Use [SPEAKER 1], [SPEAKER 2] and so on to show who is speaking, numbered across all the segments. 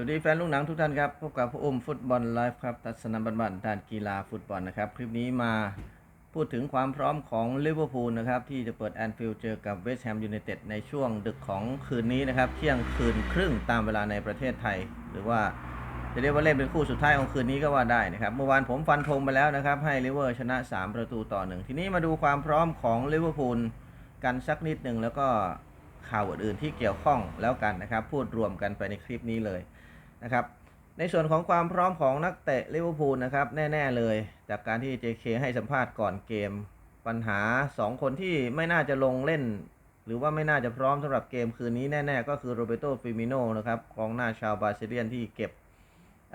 [SPEAKER 1] วัสดีแฟนลูกหนังทุกท่านครับ พบกับผู้อุ้มฟุตบอลไลฟ์ครับทัศนบันบันด้านกีฬาฟุตบอลนะครับ คลิปนี้มาพูดถึงความพร้อมของลิเวอร์พูลนะครับ ที่จะเปิดแอนฟิลด์เจอกับเวสต์แฮมยูไนเต็ดในช่วงดึกของคืนนี้นะครับ เที่ยงคืนครึ่งตามเวลาในประเทศไทย หรือว่าจะเรียกว่าเล่นเป็นคู่สุดท้ายของคืนนี้ก็ว่าได้นะครับ เมื่อวานผมฟันธงไปแล้วนะครับ ให้ลิเวอร์ชนะ 3 ประตูต่อหนึ่งทีนี้มาดูความพร้อมของลิเวอร์พูลกันสักนิดหนึ่งแล้วก็ข่าวอื่นๆที่เกี่ยวข้องแล้วกันนะครับ พูดรวมกันไปในคลิปนี้เลย นะครับในส่วนของความพร้อมของนักเตะลิเวอร์พูลนะครับแน่ ๆ เลย จากการที่ JK ให้สัมภาษณ์ก่อนเกม ปัญหา 2 คนที่ไม่น่าจะลงเล่น หรือว่าไม่น่าจะพร้อมสำหรับเกมคืนนี้แน่ ๆ ก็คือโรเบโตฟิมิโนนะครับกองหน้าชาวบราซิเลียนที่เก็บ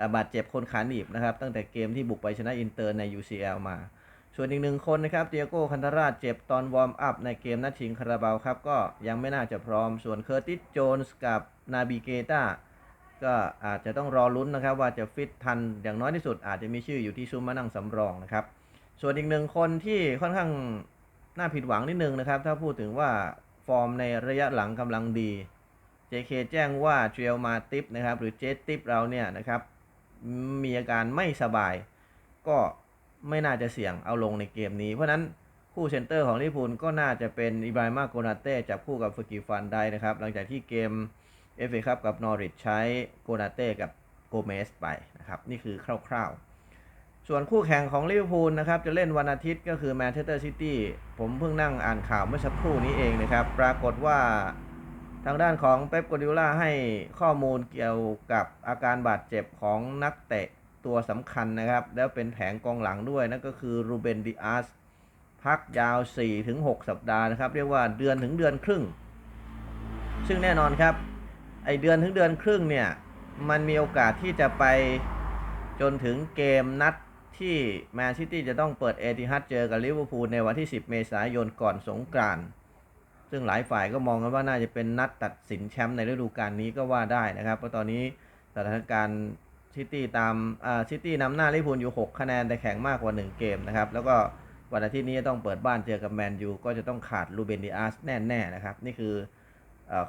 [SPEAKER 1] าบาดเจ็บคนขาหนีบนะครับ ตั้งแต่เกมที่บุกไปชนะอินเตอร์ใน UCL มา ส่วนอีกหนึ่งคนนะครับเตียโก้คันตาราชเจ็บตอนวอร์มอัพในเกมนัดชิงคาราบาวครับก็ยังไม่น่าจะพร้อมส่วนเคอร์ติสโจนส์กับนาบิเกตา ก็อาจจะต้องรอลุ้นนะครับ ว่าจะฟิตทันอย่างน้อยที่สุด อาจจะมีชื่ออยู่ที่ซุ้มมานั่งสำรองนะครับ ส่วนอีกหนึ่งคนที่ค่อนข้างน่าผิดหวังนิดนึงนะครับ ถ้าพูดถึงว่าฟอร์มในระยะหลังกำลังดี JK แจ้งว่าเทรลมาติปนะครับ หรือเจติปเราเนี่ยนะครับ มีอาการไม่สบาย ก็ไม่น่าจะเสี่ยงเอาลงในเกมนี้ เพราะนั้นคู่เซนเตอร์ของลิพูลก็น่าจะเป็นอิบราฮิมาโกนาเต้จับคู่กับฟกิฟันได้นะครับ หลังจากที่เกม เอฟเอครับกับนอริทใช้โกนาเต้กับโกเมสไปนะครับ นี่คือคร่าวๆ ส่วนคู่แข่งของลิเวอร์พูลนะครับ จะเล่นวันอาทิตย์ก็คือแมนเชสเตอร์ซิตี้ผมเพิ่งนั่งอ่านข่าวเมื่อสักครู่นี้เองนะครับ ปรากฏว่าทางด้านของเป๊ปกัวดิโอลาให้ข้อมูลเกี่ยวกับอาการบาดเจ็บของนักเตะตัวสำคัญนะครับ แล้วเป็นแผงกองหลังด้วย นั่นก็คือรูเบนดิอาสพักยาว 4-6 สัปดาห์นะครับ เรียกว่าเดือนถึงเดือนครึ่ง ซึ่งแน่นอนครับ ไอเดือนถึงเดือนครึ่งเนี่ย มันมีโอกาสที่จะไปจนถึงเกมนัดที่แมนซิตี้จะต้องเปิดเอติฮัดเจอกับลิเวอร์พูลในวันที่ 10 เมษายนก่อนสงกรานต์ซึ่งหลายฝ่ายก็มองกันว่าน่าจะเป็นนัดตัดสินแชมป์ในฤดูกาลนี้ก็ว่าได้นะครับ เพราะตอนนี้สถานการณ์ซิตี้ตามอ่าซิตี้นำหน้าลิเวอร์พูลอยู่ 6 คะแนนแต่แข่งมากกว่า 1 เกมนะครับ แล้วก็วันอาทิตย์นี้จะต้องเปิดบ้านเจอกับแมนยูก็จะต้องขาดลูเบนดิอาสแน่ๆนะครับ นี่คือ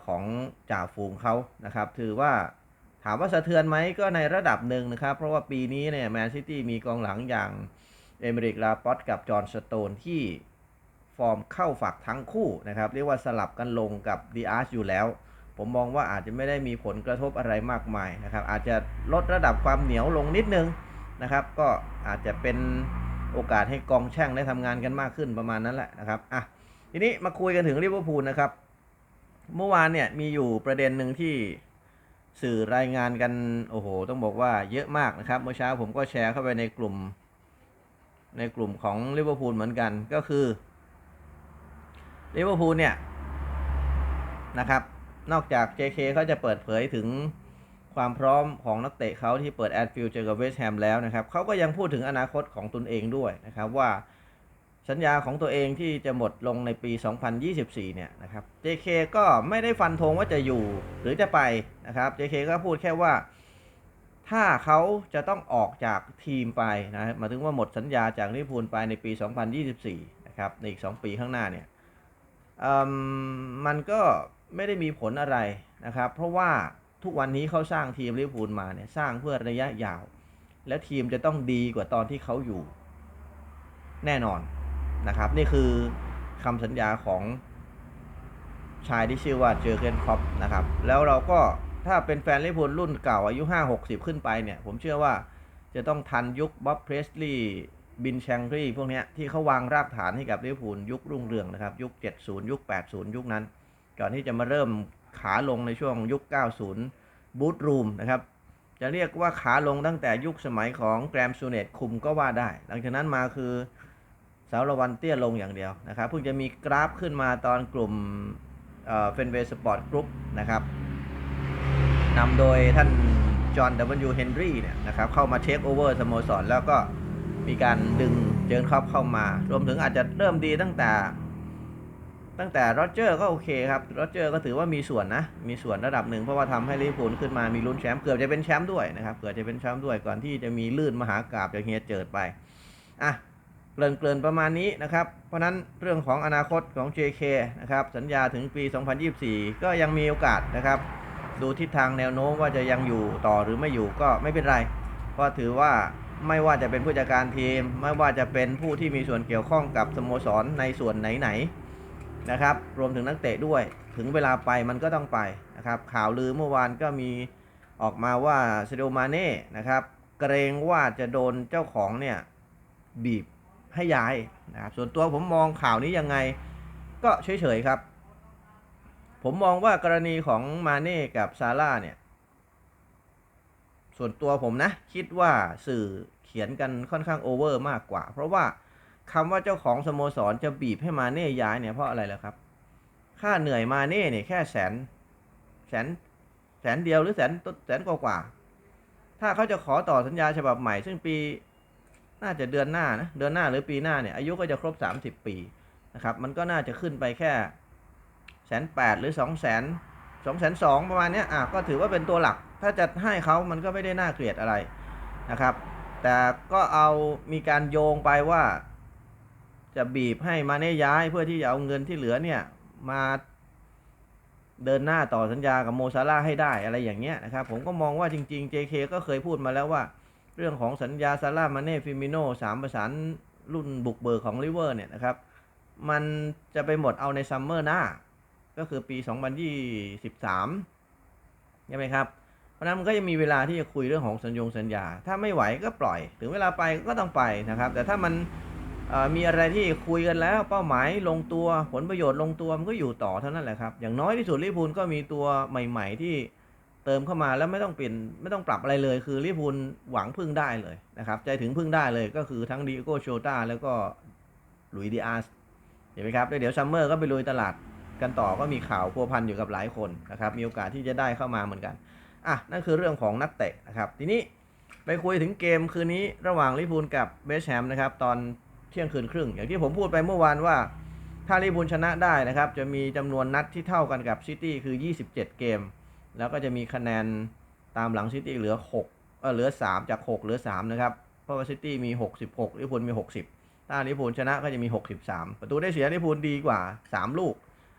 [SPEAKER 1] ของจ่าฝูงเขานะครับ ถือว่าถามว่าสะเทือนไหมก็ในระดับหนึ่งนะครับ เพราะว่าปีนี้เนี่ยแมนซิตี้มีกองหลังอย่างเอเมริกลาปอตกับจอห์นสโตนที่ฟอร์มเข้าฝักทั้งคู่นะครับ เรียกว่าสลับกันลงกับดีอาร์อยู่แล้ว ผมมองว่าอาจจะไม่ได้มีผลกระทบอะไรมากมายนะครับ อาจจะลดระดับความเหนียวลงนิดนึงนะครับ ก็อาจจะเป็นโอกาสให้กองแช่งได้ทำงานกันมากขึ้นประมาณนั้นแหละนะครับอะทีนี้มาคุยกันถึงลิเวอร์พูลนะครับ เมื่อวานเนี่ยมีอยู่ประเด็นหนึ่งที่สื่อรายงานกันโอ้โห ต้องบอกว่าเยอะมากนะครับ เมื่อเช้าผมก็แชร์เข้าไปในกลุ่ม ในกลุ่มของลิเวอร์พูลเหมือนกันก็คือลิเวอร์พูลเนี่ยนะครับ นอกจาก JK เขาจะเปิดเผยถึงความพร้อมของนักเตะเขาที่เปิดแอดฟิลเจอกับเวสต์แฮมแล้วนะครับเขาก็ยังพูดถึงอนาคตของตนเองด้วยนะครับว่า สัญญาของตัวเองที่จะหมดลงในปี 2024 เนี่ยนะครับ JK ก็ไม่ได้ฟันธงว่าจะอยู่หรือจะไปนะครับ JK ก็พูดแค่ว่า ถ้าเขาจะต้องออกจากทีมไปนะมาถึงว่าหมดสัญญาจากลิเวอร์พูลไปในปี 2024 นะครับ ในอีก 2 ปีข้างหน้าเนี่ยอืมมันก็ไม่ได้มีผลอะไรนะครับ เพราะว่าทุกวันนี้เขาสร้างทีมลิเวอร์พูลมาเนี่ยสร้างเพื่อระยะยาว และทีมจะต้องดีกว่าตอนที่เขาอยู่ แน่นอน นะครับ นี่คือคำสัญญาของชายที่ชื่อว่าเจอเกนคอปนะครับ แล้วเราก็ถ้าเป็นแฟนลิเวอร์พูลรุ่นเก่าอายุ 5 60 ขึ้นไปเนี่ย ผมเชื่อว่าจะต้องทันยุคบ๊อบเพรสลีย์บินแชงรีพวกนี้ที่เขาวางรากฐานให้กับลิเวอร์พูลยุครุ่งเรืองนะครับ ยุค 70 ยุค 80 ยุคนั้น ก่อนที่จะมาเริ่มขาลงในช่วงยุค 90 บูธรูมนะครับ จะเรียกว่าขาลงตั้งแต่ยุคสมัยของแกรมซูเนตคุมก็ว่าได้ หลังจากนั้นมาคือ สารวันเตี้ยลงอย่างเดียวนะครับเพิ่งจะมีกราฟขึ้นมาตอนกลุ่มเฟนเวสปอร์ตกรุ๊ปนะครับนำโดยท่านจอห์น W. เบิลยูเฮนรี่เนี่ยนะครับเข้ามาเทคโอเวอร์สโมสร แล้วก็มีการดึงเจอร์นครอปเข้ามา รวมถึงอาจจะเริ่มดีตั้งแต่ ตั้งแต่โรเจอร์ก็โอเคครับโรเจอร์ก็ถือว่ามีส่วนนะ มีส่วนระดับหนึ่งเพราะว่าทำให้ลิเวอร์พูลขึ้นมามีลุ้นแชมป์เกือบจะเป็นแชมป์ด้วยนะครับเกือบจะเป็นแชมป์ด้วยก่อนที่จะมีลื่นมหากราบจากเฮียเจิดไปอะ เกริ่นเกรินประมาณนี้นะครับ เพราะนั้นเรื่องของอนาคตของ JK นะครับ สัญญาถึงปี 2024 ก็ยังมีโอกาสนะครับ ดูทิศทางแนวโน้มว่าจะยังอยู่ต่อหรือไม่อยู่ก็ไม่เป็นไร เพราะถือว่าไม่ว่าจะเป็นผู้จัดการทีม ไม่ว่าจะเป็นผู้ที่มีส่วนเกี่ยวข้องกับสโมสรในส่วนไหนๆนะครับ รวมถึงนักเตะด้วย ถึงเวลาไปมันก็ต้องไปนะครับ ข่าวลือเมื่อวานก็มีออกมาว่าเซโดมาเน่นะครับ เกรงว่าจะโดนเจ้าของเนี่ยบีบ ให้ย้ายนะครับส่วนตัวผมมองข่าวนี้ยังไงก็เฉยๆครับ ผมมองว่ากรณีของมาเน่กับซาร่าเนี่ย ส่วนตัวผมนะ คิดว่าสื่อเขียนกันค่อนข้างโอเวอร์มากกว่า เพราะว่าคำว่าเจ้าของสโมสรจะบีบให้มาเน่ย้ายเนี่ยเพราะอะไรล่ะครับ ค่าเหนื่อยมาเน่เนี่ยแค่แสนแสนแสนเดียวหรือแสนต้นแสนกว่ากว่าๆถ้าเขาจะขอต่อสัญญาฉบับใหม่ ซึ่งปี น่าจะเดือนหน้านะเดือนหน้าหรือปีหน้าเนี่ยอายุก็จะครบ 30 ปีนะครับมันก็น่าจะขึ้นไปแค่แสนแปดหรือสองแสนสองแสนสองประมาณเนี้ยอะก็ถือว่าเป็นตัวหลัก ถ้าจะให้เขามันก็ไม่ได้น่าเกลียดอะไรนะครับ แต่ก็เอามีการโยงไปว่า จะบีบให้มาเน่ย้ายเพื่อที่จะเอาเงินที่เหลือเนี่ยมาเดินหน้าต่อสัญญากับโมซาร่าให้ได้อะไรอย่างเงี้ยนะครับ ผมก็มองว่าจริง ๆ JK ก็เคยพูดมาแล้วว่า เรื่องของสัญญาซาร่ามาเน่ฟิมิโน่สามประสานรุ่นบุกเบิกของลิเวอร์เนี่ยนะครับ มันจะไปหมดเอาในซัมเมอร์หน้า ก็คือปี 2023ใช่ไหมครับ เพราะนั้นมันก็ยังมีเวลาที่จะคุยเรื่องของสัญญงสัญญา ถ้าไม่ไหวก็ปล่อย ถึงเวลาไปก็ต้องไปนะครับ แต่ถ้ามันมีอะไรที่คุยกันแล้วเป้าหมายลงตัวผลประโยชน์ลงตัวมันก็อยู่ต่อเท่านั้นแหละครับ อย่างน้อยที่สุดลิเวอร์พูลก็มีตัวใหม่ ๆ ที่ เติมเข้ามาแล้วไม่ต้องเปลี่ยนไม่ต้องปรับอะไรเลย คือลิพูลหวังพึ่งได้เลยนะครับ ใจถึงพึ่งได้เลยก็คือทั้งดิโก้โชต้าแล้วก็หลุยดิอาสเห็นไหมครับเดี๋ยวซัมเมอร์ก็ไปลุยตลาดกันต่อก็มีข่าวพัวพันอยู่กับหลายคนนะครับ มีโอกาสที่จะได้เข้ามาเหมือนกัน อะ นั่นคือเรื่องของนักเตะนะครับ ทีนี้ไปคุยถึงเกมคืนนี้ระหว่างลิพูลกับเบสแฮมนะครับ ตอนเที่ยงคืนครึ่ง อย่างที่ผมพูดไปเมื่อวานว่าถ้าลิพูลชนะได้นะครับ จะมีจำนวนนัดที่เท่ากันกับซิตี้คือ 27 เกม แล้วก็จะมีคะแนนตามหลังซิตี้เหลือ6เออเหลือ 3 จาก 6 เหลือ 3 นะครับ เพราะว่าซิตี้มี 66ลิเวอร์พูลมี 60 ถ้าลิเวอร์พูลชนะก็จะมี 63 ประตูได้เสียลิเวอร์พูลดีกว่า 3 ลูก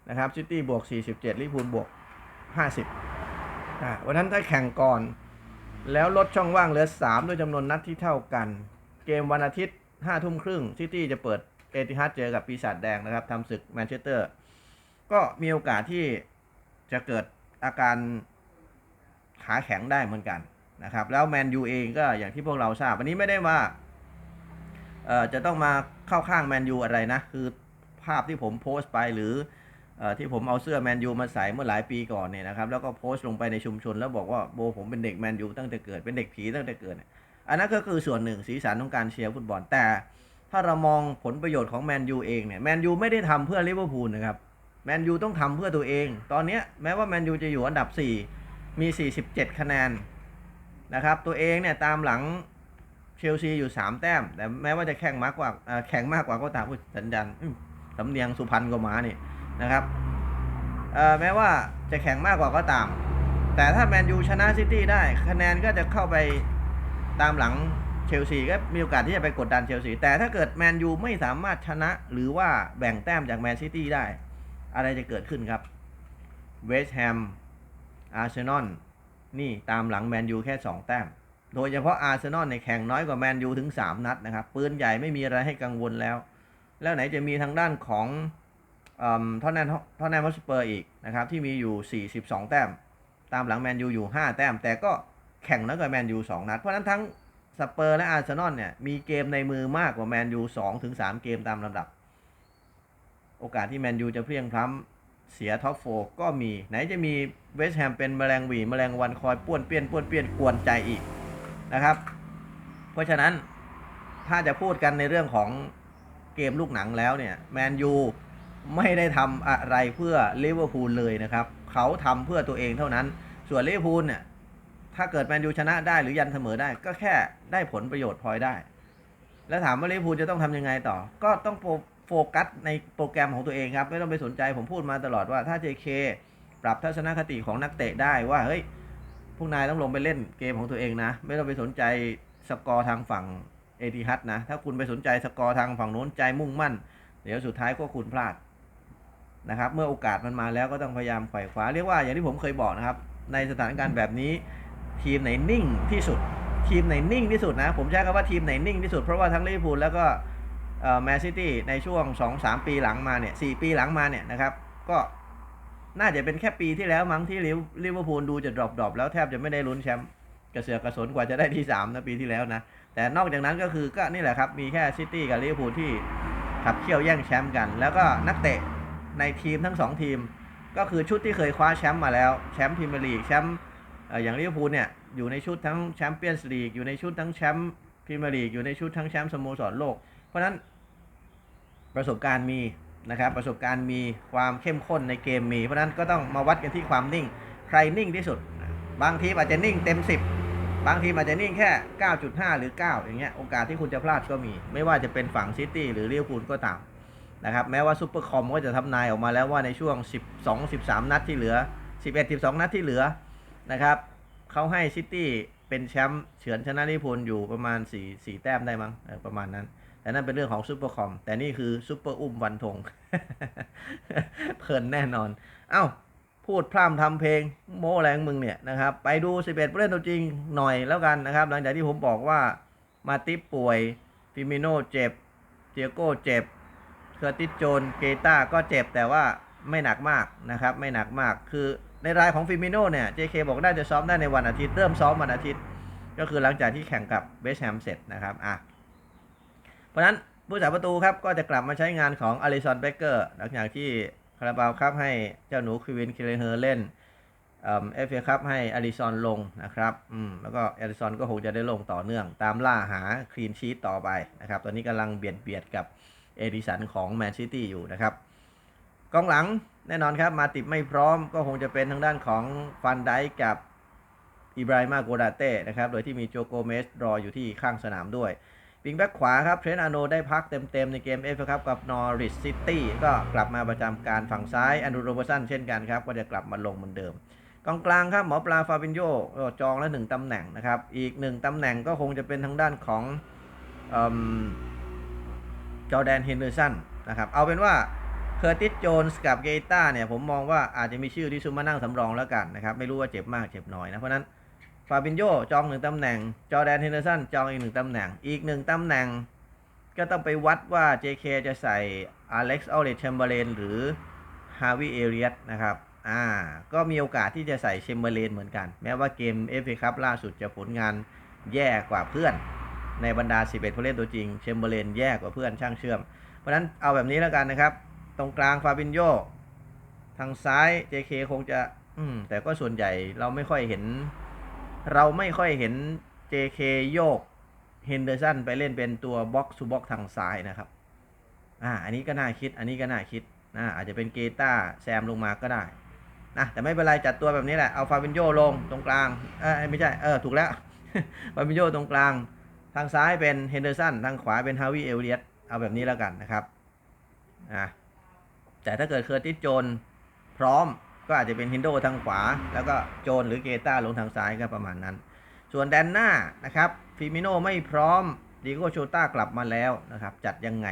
[SPEAKER 1] นะครับซิตี้บวก 47ลิเวอร์พูลบวก 50อ่าวันนั้นถ้าแข่งก่อน แล้วลดช่องว่างเหลือ 3 ด้วยจำนวนนัดที่เท่ากัน เกมวันอาทิตย์5ทุ่มครึ่งซิตี้จะเปิดเอติฮัดเจอกับปีศาจแดงนะครับทำศึกแมนเชสเตอร์ ก็มีโอกาสที่จะเกิด อาการขาแข็งได้เหมือนกันนะครับ แล้วแมนยูเองก็อย่างที่พวกเราทราบวันนี้ไม่ได้ว่าจะต้องมาเข้าข้างแมนยูอะไรนะ คือภาพที่ผมโพสต์ไปหรืออที่ผมเอาเสื้อแมนยูมาใส่เมื่อหลายปีก่อนเนี่ยนะครับแล้วก็โพสต์ลงไปในชุมชน แล้วบอกว่าโบผมเป็นเด็กแมนยูตั้งแต่เกิดเป็นเด็กผีตั้งแต่เกิดอันนั้นก็คือส่วนหนึ่งสีสันของการเชียร์ฟุตบอลแต่ ถ้าเรามองผลประโยชน์ของแมนยูเองเนี่ยแมนยูไม่ได้ทำเพื่อลิเวอร์พูลนะครับ แมนยูต้องทำเพื่อตัวเอง ตอนเนี้แม้ว่าแมนยูจะอยู่อันดับ 4 มี 47 คะแนนนะครับตัวเองเนี่ยตามหลังเชลซีอยู่ 3 แต้ม แต่แม้ว่าจะแข่งมากกว่าแข่งมากกว่าก็ตามสัญญาณสำเนียงสุพรรณก็มานี่นะครับแม้ว่าจะแข่งมากกว่าก็ตาม แต่ถ้าแมนยูชนะซิตี้ได้คะแนนก็จะเข้าไปตามหลังเชลซีก็มีโอกาสที่จะไปกดดันเชลซีแต่ถ้าเกิดแมนยูไม่สามารถชนะหรือว่าแบ่งแต้มจากแมนซิตี้ได้ อะไรจะเกิดขึ้นครับเวสต์แฮมอาร์เซนอลนี่ตามหลังแมนยูแค่ 2 แต้ม โดยเฉพาะอาร์เซนอลในแข่งน้อยกว่าแมนยูถึง 3 นัดนะครับ ปืนใหญ่ไม่มีอะไรให้กังวลแล้ว แล้วไหนจะมีทางด้านของท่อนแนนท่อนแนนฮอสเปอร์อีกนะครับ ที่มีอยู่ 42 แต้ม ตามหลังแมนยูอยู่ 5 แต้ม แต่ก็แข่งน้อยกว่าแมนยู2นัด เพราะฉะนั้นทั้งสเปอร์และอาร์เซนอลเนี่ยมีเกมในมือมากกว่าแมนยู2ถึง3เกมตามลำดับ โอกาสที่แมนยูจะเพลียงพล้ำเสียท็อปโฟก็มี ไหนจะมีเวสต์แฮมเป็นแมลงหวีแมลงวันคอยป้วนเปี้ยนป้วนเปี้ยนกวนใจอีกนะครับ เพราะฉะนั้นถ้าจะพูดกันในเรื่องของเกมลูกหนังแล้วเนี่ยแมนยูไม่ได้ทำอะไรเพื่อลิเวอร์พูลเลยนะครับ เขาทำเพื่อตัวเองเท่านั้น ส่วนลิเวอร์พูลเนี่ยถ้าเกิดแมนยูชนะได้หรือยันเสมอได้ก็แค่ได้ผลประโยชน์พลอยได้ แล้วถามว่าลิเวอร์พูลจะต้องทำยังไงต่อ ก็ต้อง โฟกัสในโปรแกรมของตัวเองครับ ไม่ต้องไปสนใจผมพูดมาตลอดว่าถ้า JK ปรับทัศนคติของนักเตะได้ว่าเฮ้ยพวกนายต้องลงไปเล่นเกมของตัวเองนะ ไม่ต้องไปสนใจสกอร์ทางฝั่งเอทีฮัดนะ ถ้าคุณไปสนใจสกอร์ทางฝั่งโน้นใจมุ่งมั่น เดี๋ยวสุดท้ายก็คุณพลาดนะครับ เมื่อโอกาสมันมาแล้วก็ต้องพยายามไขว่คว้าเรียกว่าอย่างที่ผมเคยบอกนะครับ ในสถานการณ์แบบนี้ ทีมไหนนิ่งที่สุด ทีมไหนนิ่งที่สุดนะ ผมใช้คำว่าทีมไหนนิ่งที่สุดเพราะว่าทั้งลิเวอร์พูลแล้วก็ แมนซิตี้ในช่วง 2-3 ปีหลังมาเนี่ยสปีหลังมาเนี่ยนะครับ ก็น่าจะเป็นแค่ปีที่แล้วมั้งที่ลิเวอร์พูลดูจะดรอปดรอปแล้วแทบจะไม่ได้ลุ้นแชมป์กระเสือกกระสนกว่าจะได้ที่3นะปีที่แล้วนะ แต่นอกจากนั้นก็คือก็นี่แหละครับ มีแค่ซิตี้กับลิเวอร์พูลที่ขับเคี่ยวแย่งแชมป์กัน แล้วก็นักเตะในทีมทั้งสองทีม ก็คือชุดที่เคยคว้าแชมป์มาแล้วแชมป์พรีเมียร์ลีกแชมป์อย่างลิเวอร์พูลเนี่ยอยู่ในชุดทั้งแชมเปี้ยนส์ลีกอยู่ในชุดทั้งแชมป์พรีเมียร์ลีกอยู่ในชุดทั้งแชมป์สโมสรโลก ราะนั้นประสบการณ์มีนะครับประสบการณ์มีความเข้มข้นในเกมมี เพราะนั้นก็ต้องมาวัดกันที่ความนิ่ง ใครนิ่งที่สุด บางทีอาจจะนิ่งเต็ม 10 บางทีอาจจะนิ่งแค่ 9.5 หรือ 9 อย่างเงี้ยโอกาสที่คุณจะพลาดก็มี ไม่ว่าจะเป็นฝั่งซิตี้หรือลิเวพูลก็ตามนะครับแม้ว่าซูเปอร์คอมก็จะทำนายออกมาแล้วว่าในช่วง 12 13 นัดที่เหลือ 11 12 นัดที่เหลือนะครับเขาให้ซิตี้เป็นแชมป์เฉือนชนะลิวอร์พูลอยู่ประมาณ 4 4 แต้มได้มั้งประมาณนั้น แต่นั่นเป็นเรื่องของซูเปอร์คอมแต่นี่คือซูเปอร์อุ้มวันธงเพลินแน่นอน เอ้า พูดพร่ำทำเพลงโม้แรงมึงเนี่ยนะครับ ไปดู 11ผู้เล่นตัวจริงหน่อยแล้วกันนะครับ หลังจากที่ผมบอกว่ามาติปป่วยฟิมิโนเจ็บเตียโก้เจ็บเคอร์ติสโจนเกตาก็เจ็บแต่ว่าไม่หนักมากนะครับ ไม่หนักมากคือในรายของฟิมิโนเนี่ย JK บอกได้จะซ้อมได้ในวันอาทิตย์ เริ่มซ้อมวันอาทิตย์ ก็คือหลังจากที่แข่งกับเบสแฮมเสร็จนะครับอะ ราะฉะนั้นผู้จับประตูครับก็จะกลับมาใช้งานของอลิซอนเบเกอร์หลังจากที่คาราบาวครับให้เจ้าหนูควินคิเลเฮอร์เล่นเอฟเอครับให้อลิซอนลงนะครับอืมแล้วก็อลิซอนก็คงจะได้ลงต่อเนื่อง ตามล่าหาคลีนชีตต่อไปนะครับ ตอนนี้กำลังเบียดเบียดกับเอดิสันของแมนซิตี้อยู่นะครับกองหลังแน่นอนครับมาติบไม่พร้อมก็คงจะเป็นทางด้านของฟันไดกับอิบราฮิมาโกดาเต้นะครับ โดยที่มีโจโกเมสรออยู่ที่ข้างสนามด้วย วิงแบ็กขวาครับเทรนต์อาโนได้พักเต็มๆ ในเกมเอฟครับกับนอริสซิตี้ก็กลับมาประจำการฝั่งซ้ายอันดูโรเบอร์สันเช่นกันครับ ก็จะกลับมาลงเหมือนเดิมกองกลางครับหมอปลาฟาบินโยจองแล้วหนึ่งตำแหน่งนะครับ อีกหนึ่งตำแหน่งก็คงจะเป็นทางด้านของเจอแดนเฮนเดอร์สันนะครับเอาเป็นว่าเคอร์ติสโจนส์กับเกต้าเนี่ยผมมองว่าอาจจะมีชื่อที่ซุมมานั่งสำรองแล้วกันนะครับ ไม่รู้ว่าเจ็บมากเจ็บน้อยนะ เพราะนั้น ฟาบินโยจองหนึ่งตำแหน่ง จอร์แดนเฮนเดอร์สันจองอีกหนึ่งตำแหน่ง อีกหนึ่งตำแหน่ง ก็ต้องไปวัดว่า JK จะใส่อเล็กซ์ออเลชแชมเบอร์เลนหรือฮาวิเอเรียสนะครับอ่าก็มีโอกาสที่จะใส่เชมเบอร์เลนเหมือนกัน แม้ว่าเกม FA คัพล่าสุดจะผลงานแย่กว่าเพื่อน ในบรรดา 11 ผู้เล่นตัวจริงเชมเบอร์เลนแย่กว่าเพื่อนช่างเชื่อม เพราะฉะนั้นเอาแบบนี้แล้วกันนะครับ ตรงกลางฟาบินโยทางซ้าย JK คงจะ อืมแต่ก็ส่วนใหญ่เราไม่ค่อยเห็น เราไม่ค่อยเห็น JK โยกเฮนเดอร์สันไปเล่นเป็นตัวบ็อกซ์ o บ็อกทางซ้ายนะครับ อ่า อันนี้ก็น่าคิด อันนี้ก็น่าคิดนะอาจจะเป็นเกตาแซมลงมาก็ได้นะแต่ไม่เป็นไรจัดตัวแบบนี้แหละ เอาฟาบินโยลงตรงกลาง เออไม่ใช่ เออ ถูกแล้ว ฟาบินโยตรงกลาง ทางซ้ายเป็นเฮนเดอร์สัน ทางขวาเป็นฮาวิเอลเลียตเอาแบบนี้แล้วกันนะครับ อะแต่ถ้าเกิดเคอร์ติสโจนพร้อม ก็อาจจะเป็นฮินโดทางขวา แล้วก็โจนหรือเกต้าลงทางซ้ายก็ประมาณนั้น ส่วนแดนหน้านะครับฟิมิโนไม่พร้อมดิโกโชต้ากลับมาแล้วนะครับ จัดยังไง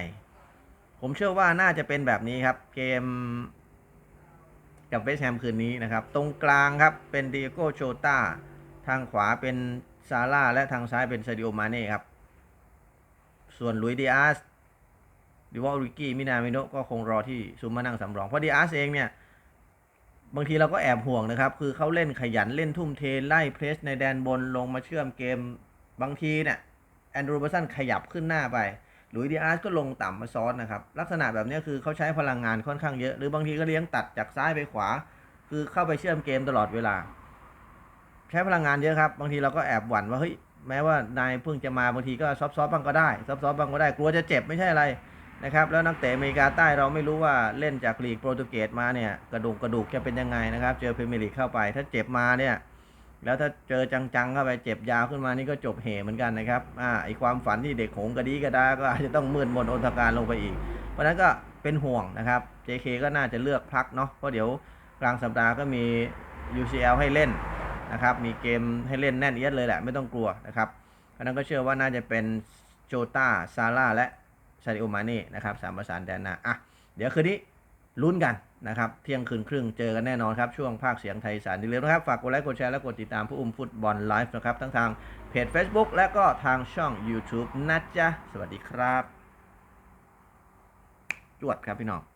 [SPEAKER 1] ผมเชื่อว่าน่าจะเป็นแบบนี้ครับ เกมกับเวสแฮมคืนนี้นะครับ ตรงกลางครับเป็นดิโกโชต้าทางขวาเป็นซาร่าและทางซ้ายเป็นซาดิโอมาเน่ครับ ส่วนลุยดิอาสดิวอลริกี้มินาเมโนก็คงรอที่ซุมมานั่งสำรอง เพราะดิอาสเองเนี่ย บางทีเราก็แอบห่วงนะครับ คือเขาเล่นขยันเล่นทุ่มเทไล่เพรสในแดนบนลงมาเชื่อมเกม บางทีเนี่ยแอนดรูบอร์สันขยับขึ้นหน้าไปหลุยดิอาสก็ลงต่ำมาซ้อนนะครับ ลักษณะแบบนี้คือเขาใช้พลังงานค่อนข้างเยอะ หรือบางทีก็เลี้ยงตัดจากซ้ายไปขวา คือเข้าไปเชื่อมเกมตลอดเวลา ใช้พลังงานเยอะครับ บางทีเราก็แอบหวั่นว่าเฮ้ยแม้ว่านายเพิ่งจะมาบางทีก็ซอฟต์ๆบ้างก็ได้ซอฟต์ๆบ้างก็ได้ กลัวจะเจ็บไม่ใช่อะไร นะครับแล้วนักเตะอเมริกาใต้เราไม่รู้ว่าเล่นจากลีกโปรตุเกสมาเนี่ยกระดูกกระดูกจะเป็นยังไงนะครับ เจอพรีเมียร์ลีกเข้าไป ถ้าเจ็บมาเนี่ยแล้วถ้าเจอจังๆเข้าไปเจ็บยาวขึ้นมานี่ก็จบเหเหมือนกันนะครับอ่าไอความฝันที่เด็กหงกระดีกระดาก็อาจจะต้องมืดมนอนตการลงไปอีก เพราะนั้นก็เป็นห่วงนะครับ JK ก็น่าจะเลือกพักเนาะเพราะเดี๋ยวกลางสัปดาห์ก็มี UCL ให้เล่นนะครับมีเกมให้เล่นแน่นเอียดเลยแหละไม่ต้องกลัวนะครับเพราะนั้นก็เชื่อว่าน่าจะเป็นโจตาซาร่าและ ซาดิโอมาเน่นะครับสามประสานแดนหน้าอะเดี๋ยวคืนนี้ลุ้นกันนะครับ เที่ยงคืนครึ่งเจอกันแน่นอนครับ ช่วงภาคเสียงไทยสารดีเลยนะครับ ฝากกดไลค์กดแชร์และกดติดตามผู้อุ้มฟุตบอลไลฟ์นะครับ ทั้งทางเพจ Facebook และก็ทางช่อง YouTube นะจ๊ะ สวัสดีครับ จวดครับพี่น้อง